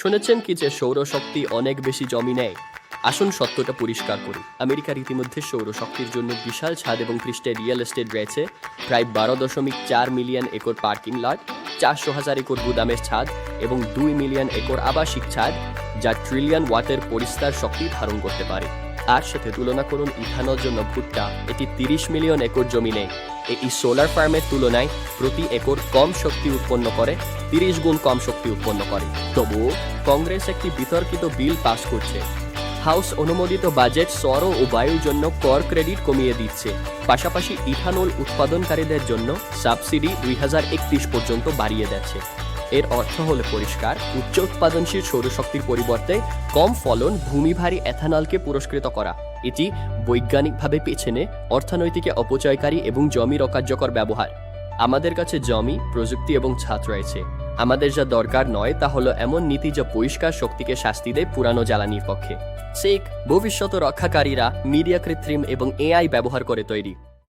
শুনেছেন কি যে সৌরশক্তি অনেক বেশি জমি নেয়? আসুন সত্যটা পরিষ্কার করি। আমেরিকার ইতিমধ্যে সৌরশক্তির জন্য বিশাল ছাদ এবং পৃষ্ঠে রিয়েল এস্টেট রয়েছে। প্রায় বারো দশমিক চার মিলিয়ন একর পার্কিং লট চারশো হাজার একর গুদামের ছাদ এবং দুই মিলিয়ন একর আবাসিক ছাদ, যা ট্রিলিয়ন ওয়াটের পরিষ্কার শক্তি ধারণ করতে পারে। আর সাথে তুলনা করুন ইথানোর জন্য ভুট্টা এটি তিরিশ মিলিয়ন একর জমি নেই এই সোলার ফার্মের তুলনায় প্রতি একর কম শক্তি উৎপন্ন করে, তিরিশ গুণ কম শক্তি উৎপন্ন করে। তবুও কংগ্রেস একটি বিতর্কিত বিল পাস করছে। হাউস অনুমোদিত বাজেট সর ও বায়ুর জন্য কর ক্রেডিট কমিয়ে দিচ্ছে। পাশাপাশি ইথানল উৎপাদনকারীদের জন্য সাবসিডি দুই হাজার একত্রিশ পর্যন্ত বাড়িয়ে দিচ্ছে। এর অর্থ হলো পরিষ্কার, উচ্চ উৎপাদনশীল সৌরশক্তির পরিবর্তে কম ফলন, ভূমিভারী এথানলকে পুরস্কৃত করা। এটি বৈজ্ঞানিকভাবে পেছনে অর্থনৈতিকে অপচয়কারী এবং জমির অকার্যকর ব্যবহার। আমাদের কাছে জমি, প্রযুক্তি এবং ছাদ রয়েছে। আমাদের যা দরকার নয় তা হলো এমন নীতি যা পরিষ্কার শক্তিকে শাস্তি দেয় পুরানো জ্বালানির পক্ষে। শেখ, ভবিষ্যৎ রক্ষাকারীরা মিডিয়া কৃত্রিম এবং এআই ব্যবহার করে তৈরি।